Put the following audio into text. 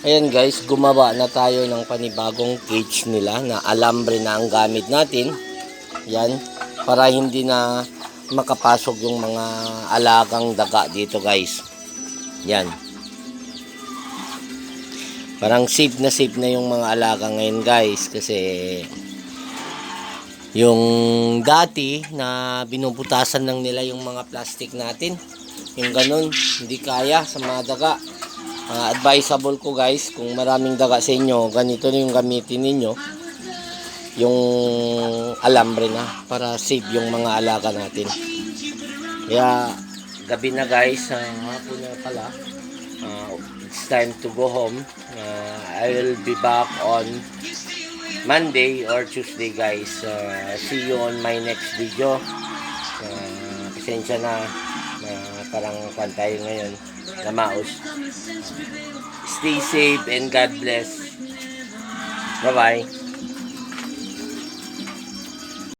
Ayan guys, gumawa na tayo ng panibagong cage nila na alambre na ang gamit natin. Yan, para hindi na makapasok yung mga alagang daga dito guys. Yan. Parang safe na safe na yung mga alaga ngayon guys kasi yung dati na binubutasan lang nila yung mga plastic natin. Yung ganun, hindi kaya sa mga daga. Ah, advisable ko guys, kung maraming daga sa inyo, ganito na yung gamitin ninyo. Yung alambre na para safe yung mga alaga natin. Kaya gabi na guys, uh, hapon na pala. Ah, it's time to go home. Ah, I will be back on Monday or Tuesday guys. Uh, see you on my next video. Uh, pasensya na na parang kwan tayo ngayon na maus. Stay safe and God bless. Bye-bye.